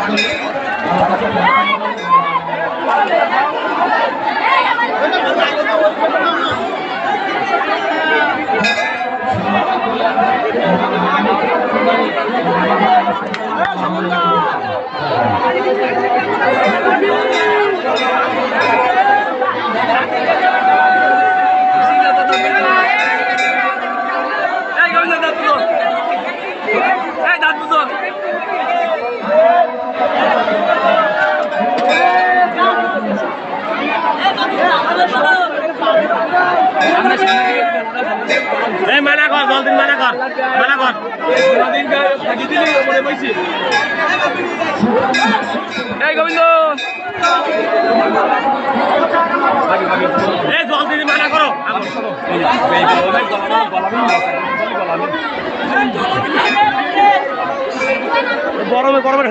এই এই মানা কর জলদিন মানা কর মানা কর। এই গোবিন্দ। এই জলদিন মানা করো। গরমে গরমে